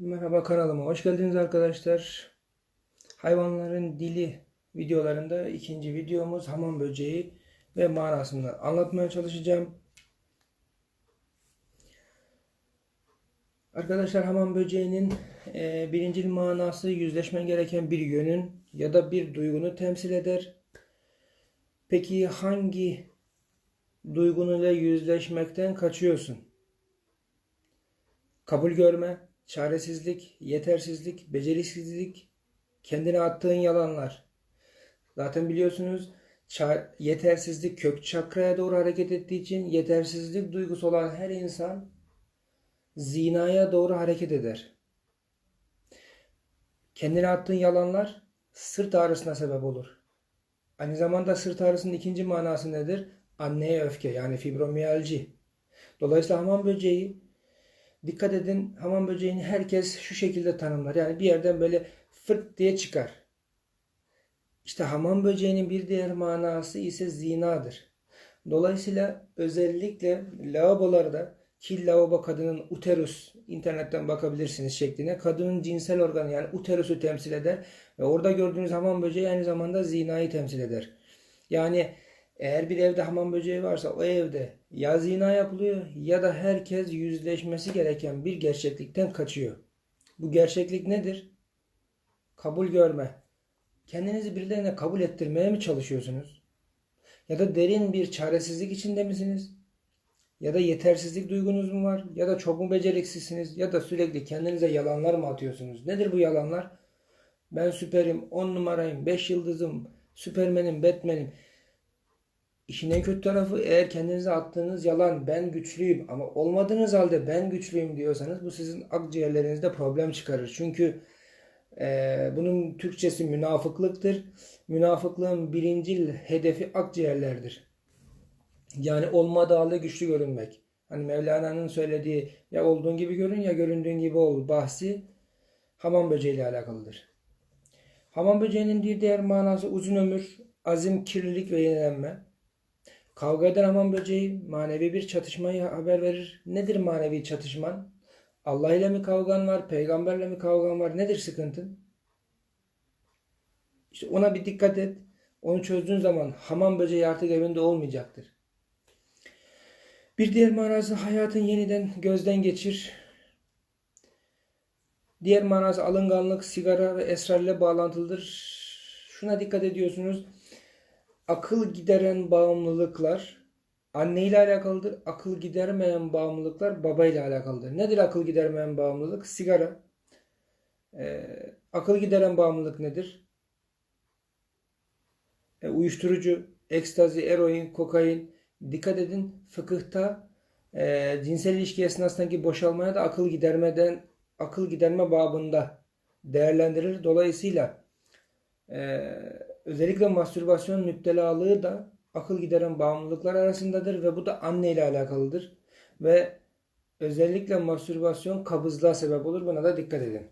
Merhaba kanalıma hoş geldiniz arkadaşlar. Hayvanların dili videolarında ikinci videomuz hamam böceği ve manasını anlatmaya çalışacağım. Arkadaşlar hamam böceğinin e, birincil manası yüzleşmen gereken bir yönün ya da bir duygunu temsil eder. Peki hangi duygunuyla yüzleşmekten kaçıyorsun? Kabul görme, çaresizlik, yetersizlik, becerisizlik, kendine attığın yalanlar. Zaten biliyorsunuz yetersizlik kök çakraya doğru hareket ettiği için yetersizlik duygusu olan her insan zinaya doğru hareket eder. Kendine attığın yalanlar sırt ağrısına sebep olur. Aynı zamanda sırt ağrısının ikinci manası nedir? Anneye öfke yani fibromiyalji. Dolayısıyla hamam böceği Dikkat edin hamam böceğini herkes şu şekilde tanımlar. Yani bir yerden böyle fırt diye çıkar. İşte hamam böceğinin bir diğer manası ise zinadır. Dolayısıyla özellikle lavabolarda ki lavabo kadının uterus internetten bakabilirsiniz şekline. Kadının cinsel organı yani uterusu temsil eder. Ve orada gördüğünüz hamam böceği aynı zamanda zinayı temsil eder. Yani eğer bir evde hamam böceği varsa o evde ya zina yapılıyor ya da herkes yüzleşmesi gereken bir gerçeklikten kaçıyor. Bu gerçeklik nedir? Kabul görme. Kendinizi birilerine kabul ettirmeye mi çalışıyorsunuz? Ya da derin bir çaresizlik içinde misiniz? Ya da yetersizlik duygunuz mu var? Ya da çok mu beceriksizsiniz? Ya da sürekli kendinize yalanlar mı atıyorsunuz? Nedir bu yalanlar? Ben süperim, 10 numarayım, 5 yıldızım, süpermenim, batmanim. İşin en kötü tarafı eğer kendinize attığınız yalan ben güçlüyüm ama olmadığınız halde ben güçlüyüm diyorsanız bu sizin akciğerlerinizde problem çıkarır. Çünkü e, bunun Türkçesi münafıklıktır. Münafıklığın birincil hedefi akciğerlerdir. Yani olmadığı halde güçlü görünmek. Hani Mevlana'nın söylediği ya olduğun gibi görün ya göründüğün gibi ol bahsi hamam böceği ile alakalıdır. Hamam böceğinin bir diğer manası uzun ömür, azim, kirlilik ve yenilenme. Kavga eden hamam böceği manevi bir çatışmayı haber verir. Nedir manevi çatışman? Allah ile mi kavgan var? Peygamberle mi kavgan var? Nedir sıkıntın? İşte ona bir dikkat et. Onu çözdüğün zaman hamam böceği artık evinde olmayacaktır. Bir diğer manası hayatın yeniden gözden geçir. Diğer manası alınganlık, sigara ve esrarla bağlantılıdır. Şuna dikkat ediyorsunuz akıl gideren bağımlılıklar anne ile alakalıdır. Akıl gidermeyen bağımlılıklar baba ile alakalıdır. Nedir akıl gidermeyen bağımlılık? Sigara. Ee, akıl gideren bağımlılık nedir? E, uyuşturucu, ekstazi, eroin, kokain. Dikkat edin fıkıhta e, cinsel ilişki esnasındaki boşalmaya da akıl gidermeden akıl giderme babında değerlendirilir. Dolayısıyla eee özellikle mastürbasyon müptelalığı da akıl gideren bağımlılıklar arasındadır ve bu da anne ile alakalıdır. Ve özellikle mastürbasyon kabızlığa sebep olur. Buna da dikkat edin.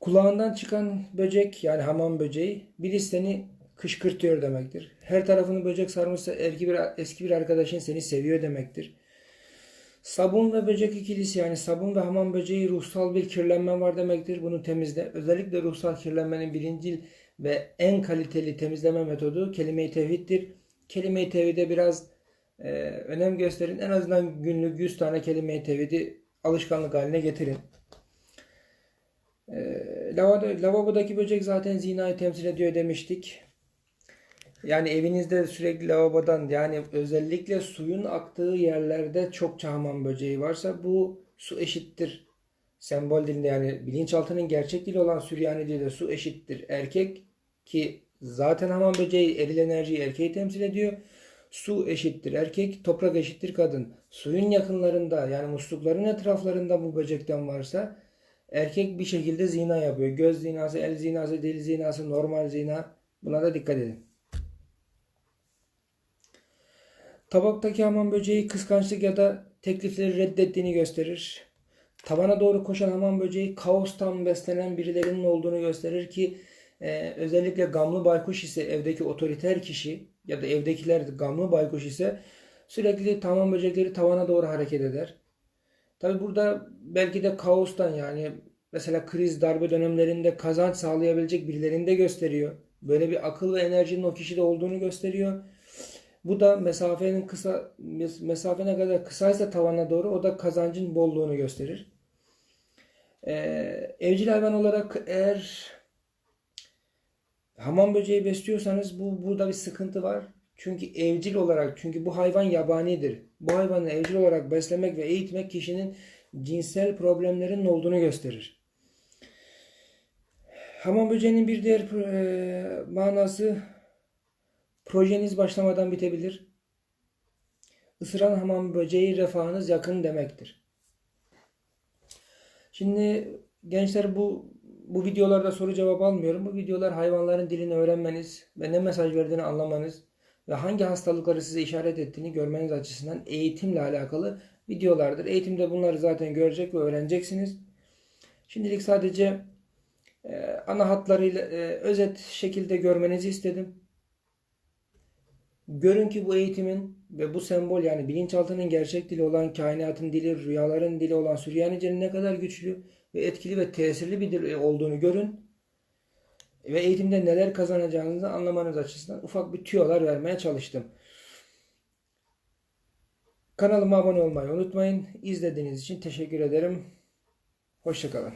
Kulağından çıkan böcek yani hamam böceği bir seni kışkırtıyor demektir. Her tarafını böcek sarmışsa eski bir, eski bir arkadaşın seni seviyor demektir. Sabun ve böcek ikilisi yani sabun ve hamam böceği ruhsal bir kirlenme var demektir. Bunu temizle. Özellikle ruhsal kirlenmenin birincil ve en kaliteli temizleme metodu kelime-i tevhiddir. Kelime-i tevhide biraz e, önem gösterin. En azından günlük 100 tane kelime-i tevhidi alışkanlık haline getirin. E, lavabodaki böcek zaten zinayı temsil ediyor demiştik. Yani evinizde sürekli lavabodan yani özellikle suyun aktığı yerlerde çok hamam böceği varsa bu su eşittir. Sembol dilinde yani bilinçaltının gerçek dili olan Süryani dilinde su eşittir erkek ki zaten hamam böceği eril enerjiyi erkeği temsil ediyor. Su eşittir erkek, toprak eşittir kadın. Suyun yakınlarında yani muslukların etraflarında bu böcekten varsa erkek bir şekilde zina yapıyor. Göz zinası, el zinası, dil zinası, normal zina. Buna da dikkat edin. Tabaktaki hamam böceği kıskançlık ya da teklifleri reddettiğini gösterir. Tavana doğru koşan hamam böceği kaostan beslenen birilerinin olduğunu gösterir ki e, özellikle gamlı baykuş ise evdeki otoriter kişi ya da evdekiler gamlı baykuş ise sürekli hamam böcekleri tavana doğru hareket eder. Tabi burada belki de kaostan yani mesela kriz darbe dönemlerinde kazanç sağlayabilecek birilerini de gösteriyor. Böyle bir akıl ve enerjinin o kişide olduğunu gösteriyor. Bu da mesafenin kısa mesafe ne kadar kısaysa tavana doğru o da kazancın bolluğunu gösterir. Ee, evcil hayvan olarak eğer hamam böceği besliyorsanız bu burada bir sıkıntı var. Çünkü evcil olarak çünkü bu hayvan yabanidir. Bu hayvanı evcil olarak beslemek ve eğitmek kişinin cinsel problemlerinin olduğunu gösterir. Hamam böceğinin bir diğer e, manası projeniz başlamadan bitebilir. Isıran hamam böceği refahınız yakın demektir. Şimdi gençler bu bu videolarda soru cevap almıyorum. Bu videolar hayvanların dilini öğrenmeniz ve ne mesaj verdiğini anlamanız ve hangi hastalıkları size işaret ettiğini görmeniz açısından eğitimle alakalı videolardır. Eğitimde bunları zaten görecek ve öğreneceksiniz. Şimdilik sadece e, ana hatlarıyla e, özet şekilde görmenizi istedim. Görün ki bu eğitimin ve bu sembol yani bilinçaltının gerçek dili olan kainatın dili, rüyaların dili olan Süryanice'nin ne kadar güçlü ve etkili ve tesirli bir dil olduğunu görün. Ve eğitimde neler kazanacağınızı anlamanız açısından ufak bir tüyolar vermeye çalıştım. Kanalıma abone olmayı unutmayın. İzlediğiniz için teşekkür ederim. Hoşçakalın.